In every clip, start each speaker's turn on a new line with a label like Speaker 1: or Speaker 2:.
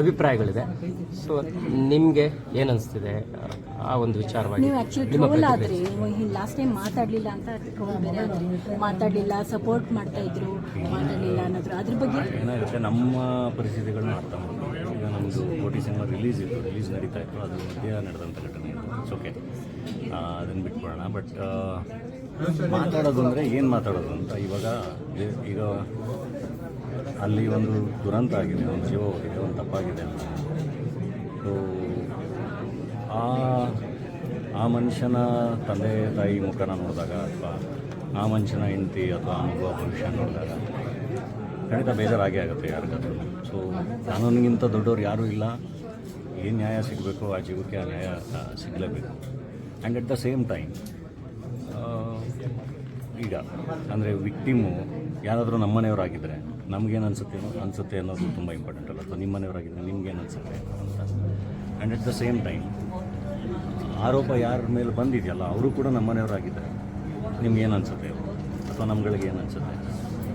Speaker 1: ಅಭಿಪ್ರಾಯಗಳಿದೆ. So ನಿಮಗೆ ಏನು ಅನಿಸ್ತಿದೆ? ಆ ಒಂದು ವಿಚಾರವಾಗಿ
Speaker 2: ನೀವು ಟ್ರೋಲ್. ಆದ್ರಿ ಲಾಸ್ಟ್ ಟೈಮ್ ಮಾತಾಡಲಿಲ್ಲ ಅಂತ ಟ್ರೋಲ್ ಬೇರೆ ಆದ್ರಿ ಮಾತಾಡ್ಲಿಲ್ಲ ಸಪೋರ್ಟ್ ಮಾಡ್ತಾ ಇದ್ರು. ಮಾತಾಡಲಿಲ್ಲ ಅನ್ನೋದ್ರು ಅದ್ರ ಬಗ್ಗೆ
Speaker 3: ಏನಾಗುತ್ತೆ ನಮ್ಮ ಪರಿಸ್ಥಿತಿಗಳನ್ನ ಅರ್ಥ ಮಾಡ್ಕೊಂಡು ಈಗ ನಮ್ಮದು ಕೋಟಿ ಸಿನಿಮಾ ರಿಲೀಸ್ ಇತ್ತು ರಿಲೀಸ್ ನಡೀತಾ ಇತ್ತು. ಅದು ಮಧ್ಯ ನಡೆದಂಥ ಘಟನೆ ಇತ್ತು. ಇಟ್ಸ್ ಓಕೆ ಅದನ್ನು ಬಿಟ್ಬಿಡೋಣ. ಬಟ್ ಮಾತಾಡೋದು ಅಂದರೆ ಏನು ಮಾತಾಡೋದು ಅಂತ ಇವಾಗ ಈಗ ಅಲ್ಲಿ ಒಂದು ದುರಂತ ಆಗಿದೆ, ಒಂದು ಜೀವ ಹೋಗಿದೆ, ಒಂದು ತಪ್ಪಾಗಿದೆ ಅಂತ. ಸೊ ಆ ಆ ಮನುಷ್ಯನ ತಂದೆ ತಾಯಿ ಮುಖನ ನೋಡಿದಾಗ ಅಥವಾ ಆ ಮನುಷ್ಯನ ಹೆಂಡತಿ ಅಥವಾ ಮಗುವ ಭವಿಷ್ಯ ನೋಡಿದಾಗ ಖಂಡಿತ ಬೇಜಾರಾಗೇ ಆಗುತ್ತೆ ಯಾರಿಗಾದ್ರೂ. ಸೊ ಕಾನೂನಿಗಿಂತ ದೊಡ್ಡವ್ರು ಯಾರೂ ಇಲ್ಲ. ಏನು ನ್ಯಾಯ ಸಿಗಬೇಕು, ಆ ಜೀವಕ್ಕೆ ಆ ನ್ಯಾಯ ಸಿಗಲೇಬೇಕು. And at the same time ಈಗ, ಅಂದರೆ ವಿಕ್ಟಿಮು ಯಾರಾದರೂ ನಮ್ಮನೆಯವರಾಗಿದ್ದರೆ ನಮಗೇನು ಅನಿಸುತ್ತೆ ಅನಿಸುತ್ತೆ ಅನ್ನೋದು ತುಂಬ ಇಂಪಾರ್ಟೆಂಟ್ ಅಲ್ಲ. ಅಥವಾ ನಿಮ್ಮ ಮನೆಯವರಾಗಿದ್ದರೆ ನಿಮ್ಗೇನು ಅನಿಸುತ್ತೆ ಅಂತ. And at the same time ಆರೋಪ ಯಾರ ಮೇಲೆ ಬಂದಿದೆಯಲ್ಲ, ಅವರು ಕೂಡ ನಮ್ಮನೆಯವರಾಗಿದ್ದಾರೆ. ನಿಮ್ಗೇನು ಅನಿಸುತ್ತೆ ಅಥವಾ ನಮ್ಗಳಿಗೆ ಏನು ಅನಿಸುತ್ತೆ?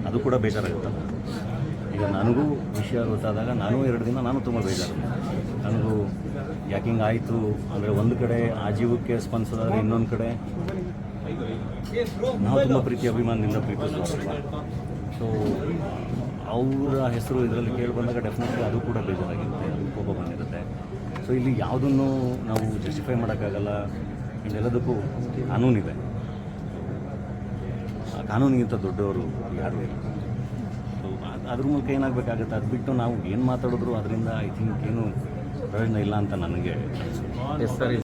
Speaker 3: ಅದು ಕೂಡ ಬೇಜಾರಾಗುತ್ತಲ್ಲ ಈಗ ನನಗೂ ವಿಷಯ ಗೊತ್ತಾದಾಗ ನಾನು ಎರಡು ದಿನ ನಾನು ತುಂಬ ಬೇಜಾರು. ನನಗೂ ಯಾಕೆ ಹಿಂಗೆ ಆಯಿತು ಅಂದರೆ ಒಂದು ಕಡೆ ಆ ಜೀವಕ್ಕೆ ಸ್ಪಂದಿಸೋದಾದ್ರೆ ಇನ್ನೊಂದು ಕಡೆ. ನಾವು ತುಂಬ ಪ್ರೀತಿ ಅಭಿಮಾನದಿಂದ ಪ್ರೀತಿಸುವ ಸೊ ಅವರ ಹೆಸರು ಇದರಲ್ಲಿ ಕೇಳಿ ಬಂದಾಗ ಡೆಫಿನೆಟ್ಲಿ ಅದು ಕೂಡ ಬೇಜಾರಾಗಿರುತ್ತೆ, ಅದು ಕೋಪ ಬಂದಿರುತ್ತೆ. ಸೊ ಇಲ್ಲಿ ಯಾವುದನ್ನು ನಾವು ಜಸ್ಟಿಫೈ ಮಾಡೋಕ್ಕಾಗಲ್ಲ. ಇನ್ನೆಲ್ಲದಕ್ಕೂ ಕಾನೂನಿದೆ. ಆ ಕಾನೂನಿಗಿಂತ ದೊಡ್ಡವರು ಯಾರು ಇಲ್ಲ. ಸೊ ಅದ್ರ ಮೂಲಕ ಏನಾಗಬೇಕಾಗುತ್ತೆ? ಅದು ಬಿಟ್ಟು ನಾವು ಏನು ಮಾತಾಡಿದ್ರು ಅದರಿಂದ ಐ ಥಿಂಕ್ ಏನು ಪ್ರಯೋಜನ ಇಲ್ಲ ಅಂತ ನನಗೆ
Speaker 1: ಸರಿ